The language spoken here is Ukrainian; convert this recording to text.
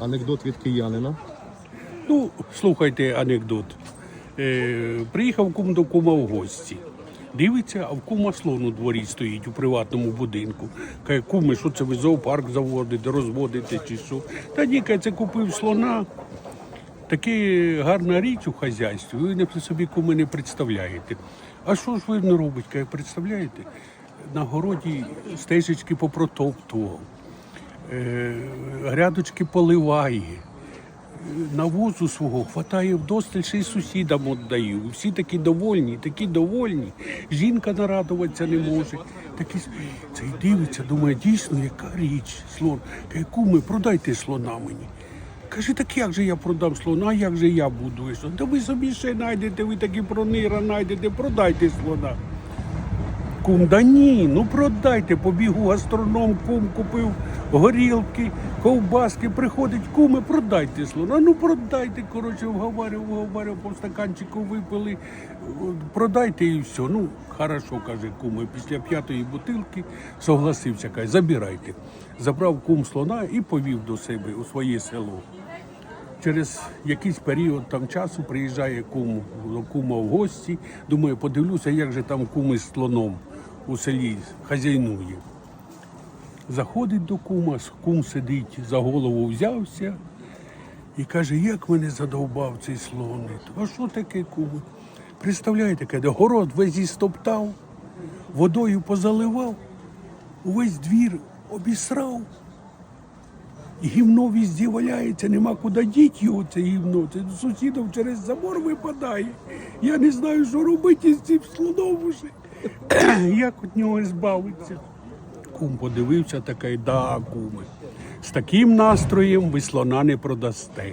Анекдот від киянина. Ну, слухайте анекдот. Е, приїхав кум до кума в гості. Дивиться, а в кума слон у дворі стоїть у приватному будинку. Каже, куми, що це ви зоопарк заводите, розводите чи що? Та ні, каже, це купив слона. Таке гарна річ у хазяйстві, ви не собі куми не представляєте. А що ж ви не робите? Каже, представляєте? На городі стежечки попротоптував, грядочки поливає навозу свого хватає вдосталь, ще й сусідам віддаю. Всі такі довольні, такі довольні. Жінка нарадуватися не може. Такі це дивиться, думає, дійсно, яка річ, слон. Каже, куми, продайте слона мені. Каже, так як же я продам слона, як же я буду? Та ви собі ще знайдете, ви такі пронира знайдете, продайте слона. Кум, да ні, ну продайте, побігу гастроном, кум купив горілки, ковбаски, приходить, куми, продайте слона. Ну продайте, коротше, вговарив, вговарив, по стаканчику випили, продайте і все. Ну, хорошо, каже куми. Після п'ятої бутилки согласився, каже, забирайте. Забрав кум слона і повів до себе у своє село. Через якийсь період там часу приїжджає кум до кума в гості. Думаю, подивлюся, як же там куми з слоном у селі хазяйнує. Заходить до кума, кум сидить, за голову взявся і каже, як мене задовбав цей слон. А що таке куми? Представляєте, каже, город весь істоптав, водою позаливав, увесь двір обісрав. Гімно везде валяється, нема куди діти його, це гімно. Це сусідів через забор випадає. Я не знаю, що робити з цим слоном уже. Як від нього збавитися? Кум подивився такий, да, куми. З таким настроєм ви слона не продасте.